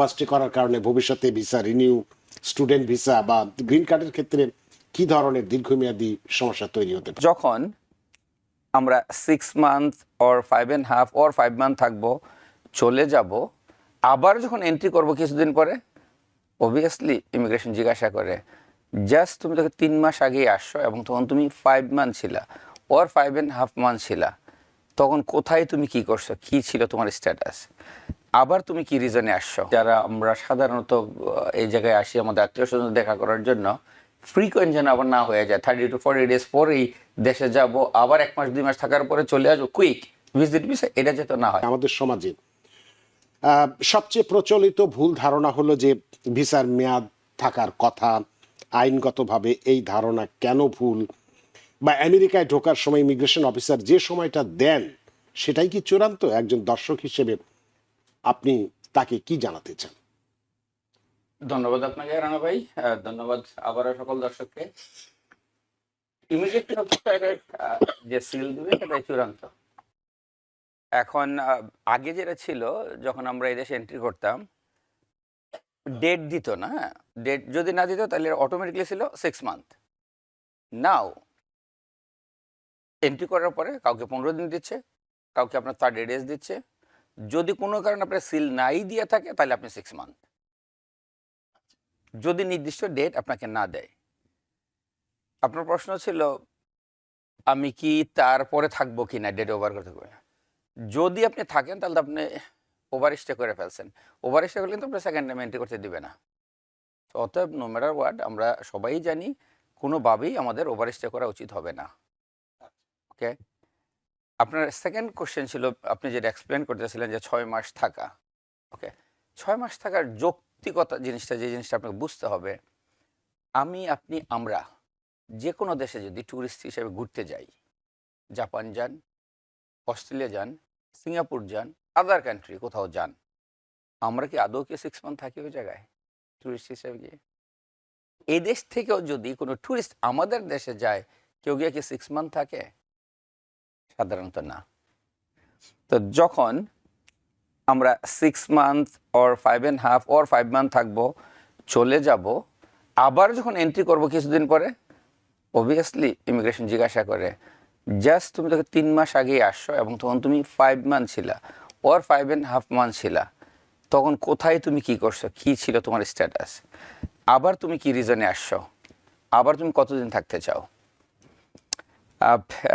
বাসটি করার কারণে ভবিষ্যতে ভিসা রিনিউ স্টুডেন্ট ভিসা বা গ্রিন কার্ডের ক্ষেত্রে কি ধরনের দীর্ঘমেয়াদী সমস্যা তৈরি হতে পারে? যখন আমরা six month or five and half or five month থাকব, চলে যাব, আবার যখন এন্ট্রি করব কিছুদিন পরে অবভিয়াসলি ইমিগ্রেশন জিজ্ঞাসা করে জাস্ট তুমি তোকে তিন মাস আগেই আসছো এবং তখন তুমি ফাইভ মান্থ ছিলা or five and half month ছিলা, তখন কোথায় তুমি কি করছ? কি ছিল তোমার স্ট্যাটাস আবার তুমি কি রিজনে আসছো? যারা আমরা সাধারণত এই জায়গায় আসি, আমাদের আত্মীয় স্বজন দেখা করার জন্য ফ্রিকোয়েন্ট যেন আবার না হয়ে যায় থার্টি টু ফোর্টি ডেজ পরেই দেশে যাব, আবার এক মাস, দুই মাস থাকার পরে চলে আসব কুইক ভিজিট ভিসা এটা যাতে না হয়। আমাদের সমাজে সবচেয়ে প্রচলিত ভুল ধারণা হলো যে ভিসার মেয়াদ থাকার কথা, আইনগতভাবে এই ধারণা কেন ভুল, বা আমেরিকায় ঢোকার সময় ইমিগ্রেশন অফিসার যে সময়টা দেন, সেটাই কি চূড়ান্ত? একজন দর্শক হিসেবে আপনি তাকে কি জানাতে চান? ধন্যবাদ আপনাকে, রানা ভাই। ধন্যবাদ আবারও সকল দর্শককে। ইমিডিয়েট যে সিল দিবে সেটাই চূড়ান্ত। এখন আগে যেটা ছিল, যখন আমরা এই দেশে এন্ট্রি করতাম ডেট দিত না ডেট যদি না দিত, তাহলে অটোমেটিকলি ছিল সিক্স মান্থ নাও এন্ট্রি করার পরে কাউকে পনেরো দিন দিচ্ছে, কাউকে আপনার থার্টি ডেজ দিচ্ছে। যদি কোনো কারণে আপনার সিল নাই দিয়ে থাকে, তাহলে আপনি সিক্স মান্থ যদি নির্দিষ্ট ডেট আপনাকে না দেয়। আপনার প্রশ্ন ছিল, আমি কি তারপরে থাকব কি না ডেট ওভার করতে পারব যদি আপনি থাকেন, তাহলে আপনি ওভার স্টে করে ফেলছেন। ওভার স্টে করলে কিন্তু আপনার সেকেন্ড টাইম এন্ট্রি করতে দিবে না। অতএব নো ম্যাটার ওয়ার্ড আমরা সবাই জানি, কোনোভাবেই আমাদের ওভার স্টে করা উচিত হবে না। ওকে আপনার সেকেন্ড কোশ্চেন ছিল, আপনি যেটা এক্সপ্লেন করতেছিলেন যে ছয় মাস থাকা ওকে ছয় মাস থাকার যৌক্তিকতা জিনিসটা, যে জিনিসটা আপনাকে বুঝতে হবে, আমি, আপনি, আমরা যে কোনো দেশে যদি ট্যুরিস্ট হিসেবে ঘুরতে যাই জাপান যান অস্ট্রেলিয়া যান সিঙ্গাপুর যান আদার কান্ট্রি কোথাও যান, আমরা কি আদৌ কি সিক্স মান্থ থাকি ওই জায়গায় ট্যুরিস্ট হিসেবে গিয়ে? এই দেশ থেকেও যদি কোনো ট্যুরিস্ট আমাদের দেশে যায়, কেউ গিয়ে কি সিক্স মান্থ থাকে? সাধারণত না। তো যখন আমরা six month or five and half or five month থাকব, চলে যাব, আবার যখন এন্ট্রি করব কিছুদিন পরে অবভিয়াসলি ইমিগ্রেশন জিজ্ঞাসা করে জাস্ট তুমি তোকে তিন মাস আগেই আসছো এবং তখন তুমি ফাইভ মান্থ ছিলা or five and half month ছিলা, তখন কোথায় তুমি কি করছ? কি ছিল তোমার স্ট্যাটাস আবার তুমি কি রিজনে আসছো? আবার তুমি কতদিন থাকতে চাও?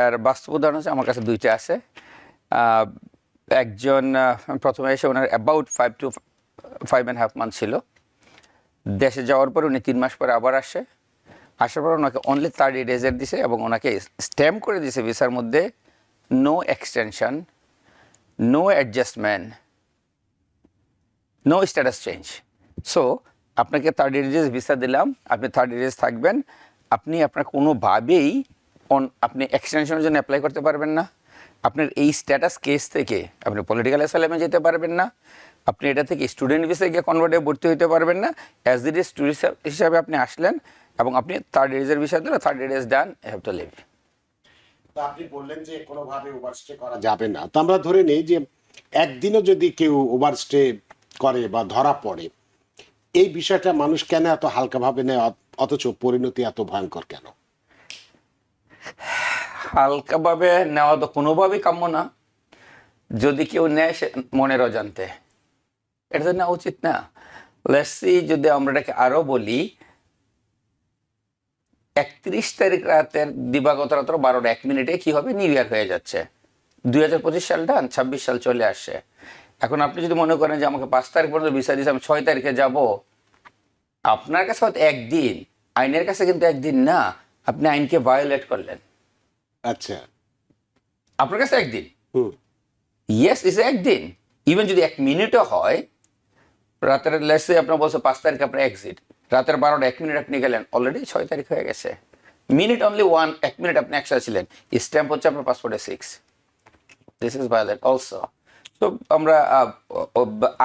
আর বাস্তব উদাহরণ হচ্ছে আমার কাছে দুইটা আছে। একজন প্রথমে এসে ওনার about five to five and half month ছিল। দেশে যাওয়ার পর উনি তিন মাস পরে আবার আসে। আসার পর ওনাকে অনলি থার্টি ডেজের দিছে এবং ওনাকে স্ট্যাম্প করে দিছে ভিসার মধ্যে no extension no adjustment no status change so আপনাকে থার্টি ডেজ ভিসা দিলাম, আপনি থার্টি ডেজ থাকবেন। আপনি আপনার কোনোভাবেই অন আপনি এক্সটেনশনের জন্য অ্যাপ্লাই করতে পারবেন না। আপনার এই স্ট্যাটাস কেস থেকে আপনি পলিটিক্যাল অ্যাসাইলামে যেতে পারবেন না। আপনি এটা থেকে স্টুডেন্ট ভিসায় গিয়ে কনভার্টে ভর্তি হতে পারবেন না। অ্যাজ ইট ইজ টুরিস্ট হিসাবে আপনি আসলেন এবং আপনি থার্ড ডেজের বিষয় দিলে third days done have to leave আপনি বললেন যে কোনোভাবে ওভারস্টে করা যাবে না। তো আমরা ধরে নেই যে একদিনও যদি কেউ ওভারস্টে করে বা ধরা পড়ে, এই বিষয়টা মানুষ কেন এত হালকাভাবে নেয়? অথচ পরিণতি এত ভয়ঙ্কর কেন? হালকাভাবে নেওয়া তো কোনোভাবেই কাম্য না। যদি কেউ নেয় সে মনের অজান্তে। এটা তো উচিত না। লেসি যদি আমরা এটাকে আরও বলি, একত্রিশ তারিখ রাতের দিবাগত রাত্র বারোটা, এক মিনিটে কি হবে? নিউ ইয়ার হয়ে যাচ্ছে। দুই হাজার পঁচিশ সাল ডান, ছাব্বিশ সাল চলে আসছে। এখন আপনি যদি মনে করেন যে আমাকে পাঁচ তারিখ পর্যন্ত ভিসা দিয়েছে, আমি ছয় তারিখে যাব, আপনার কাছে হয়তো একদিন, আইনের কাছে কিন্তু একদিন না। আপনি আইনকে ভায়োলেট করলেন। আচ্ছা। আপনার কাছে একদিন। ইয়েস ইস একদিন। ইভেন যদি এক মিনিটও হয় রাতের লেসে আপনার বলছে পাঁচ তারিখ আপনার এক্সিট রাতের বারোটা এক মিনিট আপনি গেলেন অলরেডি ছয় তারিখ হয়ে গেছে। মিনিট অনলি ওয়ান এক মিনিট আপনি একসাথে ছিলেন। স্ট্যাম্প হচ্ছে আপনার পাসপোর্টে six this is violate also তো আমরা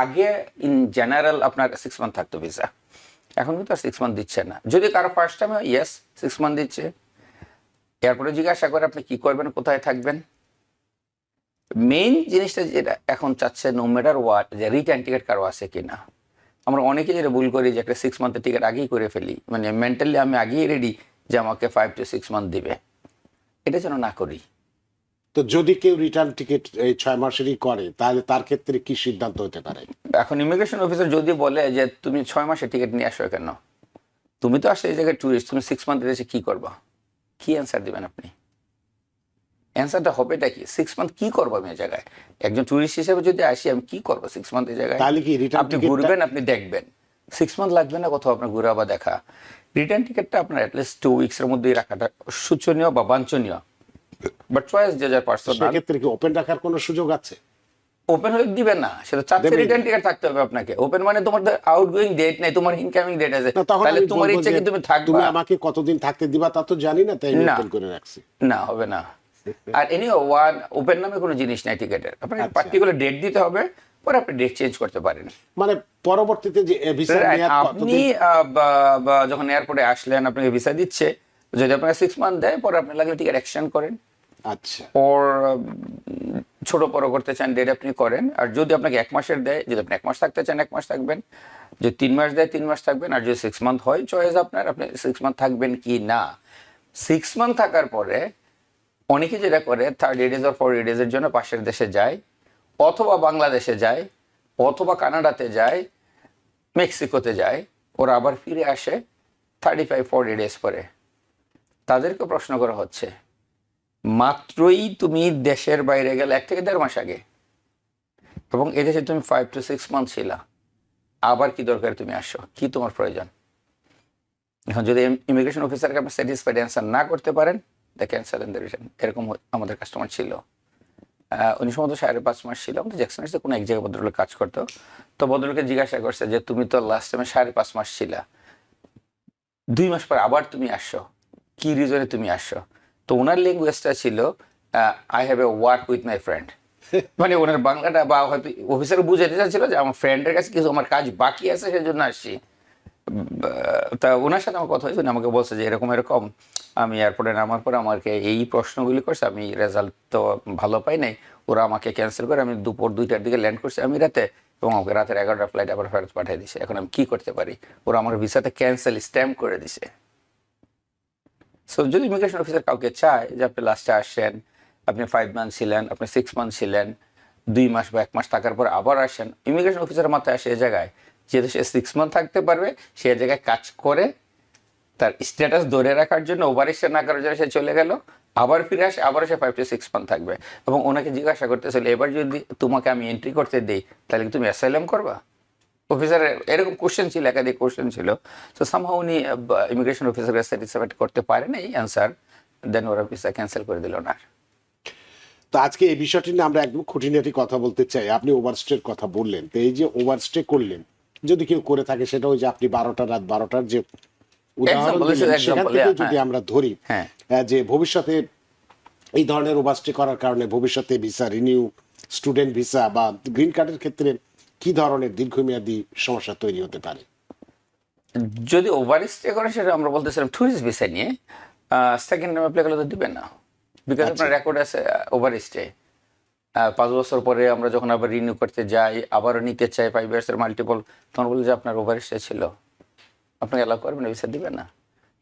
আগে ইন জেনারেল আপনার সিক্স মান্থ থাকতো ভিসা এখন কিন্তু আর সিক্স মান্থ দিচ্ছে না। যদি কারও ফার্স্ট টাইমে ইয়েস সিক্স মান্থ দিচ্ছে। এরপরে জিজ্ঞাসা করে আপনি কি করবেন, কোথায় থাকবেন? মেইন জিনিসটা যেটা এখন চাচ্ছে নো ম্যাটার ওয়াট যে রিটার্ন টিকিট কারও আছে কিনা। আমরা অনেকে যেটা ভুল করি যে একটা সিক্স মান্থের টিকিট আগেই করে ফেলি। মানে মেন্টালি আমি আগেই রেডি যে আমাকে ফাইভ টু সিক্স মান্থ দিবে। এটা যেন না করি। তো যদি কেউ রিটার্ন টিকিট এই ছয় মাসেরই করে তাহলে তার ক্ষেত্রে কি সিদ্ধান্ত হতে পারে? এখন ইমিগ্রেশন অফিসার যদি বলে যে তুমি ছয় মাসের টিকিট নিয়ে আসো কেন? তুমি তো আসলে এই জায়গায় ট্যুরিস্ট তুমি সিক্স মান্থ এসে কি করবা? কি অ্যান্সার দিবেন আপনি? অ্যান্সারটা হবেটা কি? সিক্স মান্থ কি করব আমি এই জায়গায়? একজন ট্যুরিস্ট হিসেবে যদি আসি আমি কি করব সিক্স মান্থ এই জায়গায়? তাহলে কি রিটার্ন আপনি ঘুরবেন আপনি দেখবেন। সিক্স মান্থ লাগবে না কোথাও আপনার ঘুরা বা দেখা। রিটার্ন টিকিটটা আপনার অ্যাটলিস্ট টু উইক্স এর মধ্যেই রাখাটা সূচনীয় বা বাঞ্ছনীয়। বাট চয়েস যে যার পার্সোনাল সেক্ষেত্রে কি ওপেন রাখার কোনো সুযোগ আছে? ওপেন দিবেন না সেটা চারটে রিটার্ন টিকিট থাকতে হবে আপনাকে। ওপেন মানে তোমার আউট গোয়িং ডেট নেই তোমার ইনকামিং ডেট আছে। তাহলে তোমার ইচ্ছে কি তুমি থাকবা? তুমি আমাকে কতদিন থাকতে দিবা তা তো জানি না তাই ওপেন করে রাখছি। না হবে না। আর এনি ওয়ান ওপেন নামে কোনো জিনিস নাই টিকেটের। আপনাকে আচ্ছা। পার্টিকুলার ডেট দিতে হবে পরে আপনি ডেট চেঞ্জ করতে পারেন। মানে পরবর্তীতে যে মেয়াদ আপনি যখন এয়ারপোর্টে আসলেন আপনাকে ভিসা দিচ্ছে। যদি আপনাকে সিক্স মান্থ দেয় পরে আপনি লাগলে টিকিট এক্সচেঞ্জ করেন। ওর ছোট বড় করতে চান ডেট আপনি করেন। আর যদি আপনাকে এক মাসের দেয়, যদি আপনি এক মাস থাকতে চান, এক মাস থাকবেন। যদি তিন মাস দেয়, তিন মাস থাকবেন। আর যদি সিক্স মান্থ হয় চয়েস আপনার, আপনি সিক্স মান্থ থাকবেন কি না? সিক্স মান্থ থাকার পরে, অনেকে যেটা করে থার্টি ডেজ আর ফোর্টি ডেজের জন্য পাশের দেশে যায়, অথবা বাংলাদেশে যায়, অথবা কানাডাতে যায়, মেক্সিকোতে যায়, ওরা আবার ফিরে আসে থার্টি ফাইভ ফোর্টি ডেজ পরে। তাদেরকে প্রশ্ন করা হচ্ছে। মাত্রই তুমি দেশের বাইরে গেলে, এক থেকে দেড় মাস আগে। এবং এদেশে তুমি ফাইভ টু সিক্স মান্থ ছিলা। আবার কি দরকার তুমি আসো? কি তোমার প্রয়োজন? এখন যদি ইমিগ্রেশন অফিসারকে আপনি স্যাটিসফাইড অ্যান্সার না করতে পারেন the cancel and the return এরকম আমাদের কাস্টমার ছিল। উনি সম্ভবত সাড়ে পাঁচ মাস ছিল। আমাদের জ্যাকসনের কোনো এক জায়গায় ভদ্রলোক কাজ করতো। তো ভদ্রলোককে জিজ্ঞাসা করছে যে, তুমি তো লাস্ট টাইমে সাড়ে পাঁচ মাস ছিলা। দুই মাস পর আবার তুমি আসছো কি রিজনে তুমি আসছো তো ওনার ল্যাঙ্গুয়েজটা ছিল I have a work with my friend মানে ওনার বাংলাটা বা হয়তো অফিসার বুঝাতে চাচ্ছিল যে আমার ফ্রেন্ডের কাছে কিছু আমার কাজ বাকি আছে সেজন্য আসছি। তা ওনার সাথে আমার কথা হয়েছে আমাকে বলছে যে এরকম এরকম আমি এয়ারপোর্টে নামার পর আমাকে এই প্রশ্নগুলি করছে আমি রেজাল্ট তো ভালো পাই নাই ওরা আমাকে ক্যান্সেল করে আমি দুপুর দুইটার দিকে ল্যান্ড করছি আমি রাতে এবং আমাকে রাতের এগারোটা ফ্লাইট আবার ফেরত পাঠিয়ে দিছে। এখন আমি কি করতে পারি? ওরা আমার ভিসাতে ক্যান্সেল স্ট্যাম্প করে দিছে। সো যদি ইমিগ্রেশন অফিসার কাউকে চায় যে আপনি লাস্টে আসেন, আপনি ফাইভ মান্থ ছিলেন, আপনি সিক্স মান্থ ছিলেন, দুই মাস বা এক মাস থাকার পর আবার আসেন ইমিগ্রেশন অফিসার মাথায় আসে এই জায়গায়। যেহেতু সে সিক্স মান্থ থাকতে পারবে, সে জায়গায় কাজ করে, তার স্ট্যাটাস ধরে রাখার জন্য ওভার স্টে না করার জন্য সে চলে গেল, আবার ফিরে আসে, আবার সে ফাইভ টু সিক্স মান্থ থাকবে। এবং ওনাকে জিজ্ঞাসা করতেছিল, এবার যদি তোমাকে আমি এন্ট্রি করতে দিই, তাহলে কি তুমি অ্যাসাইলাম করবা? অফিসারের এরকম কোশ্চেন ছিল একাধিক কোশ্চেন ছিল তো সামহাও উনি ইমিগ্রেশন অফিসারকে স্যাটিসফাইড করতে পারেন এই অ্যান্সার দেন ওরা ভিসা ক্যান্সেল করে দিল না তো আজকে এই বিষয়টি নিয়ে আমরা একদম খুঁটিনাটি কথা বলতে চাই আপনি ওভারস্টের কথা বললেন তো এই যে ওভারস্টে করলেন যদি কেউ করে থাকে সেটা ওই যে আপনি বারোটা রাত বারোটার যে উদাহরণ সেখান থেকে যদি হ্যাঁ। আমরা ধরি হ্যাঁ। যে ভবিষ্যতে এই ধরনের ওভারস্টে করার কারণে ভবিষ্যতে ভিসা রিনিউ স্টুডেন্ট ভিসা বা গ্রিন কার্ডের ক্ষেত্রে কি ধরনের দীর্ঘমেয়াদী সমস্যা তৈরি হতে পারে? যদি ওভার স্টে করে সেটা আমরা বলতেছিলাম ট্যুরিস্ট ভিসা নিয়ে সেকেন্ড টাইম অ্যাপ্লাই করলে তো দিবেন না। বিকজ আপনার রেকর্ড আছে ওভার স্টে পাঁচ বছর পরে আমরা যখন আবার রিনিউ করতে যাই আবারও নিতে চাই ফাইভ ইয়ার্সের মাল্টিপল তখন বলি যে আপনার ওভার স্টে ছিল। আপনাকে অ্যালাউ করবেন ভিসা দিবেন না।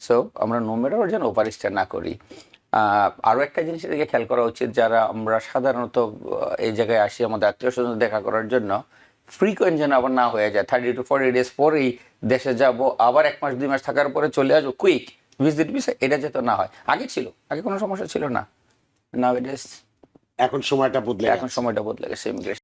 সো আমরা নো ম্যাটার যেন ওভার স্টে না করি। আহ, আরও একটা জিনিস এদিকে খেয়াল করা উচিত যারা আমরা সাধারণত এই জায়গায় আসি আমাদের আত্মীয় স্বজন দেখা করার জন্য ফ্রিকোয়েন্ট যেন আবার না হয়ে যায়। থার্টি টু ফোর্টি ডেজ পরেই দেশে যাব আবার এক মাস দুই মাস থাকার পরে চলে আসব। কুইক ভিজিট ভিসা এটা যেত না হয়। আগে ছিল আগে কোনো সমস্যা ছিল না। এখন সময়টা বদলে এখন সময়টা বদলে গেছে ইমিগ্রেশন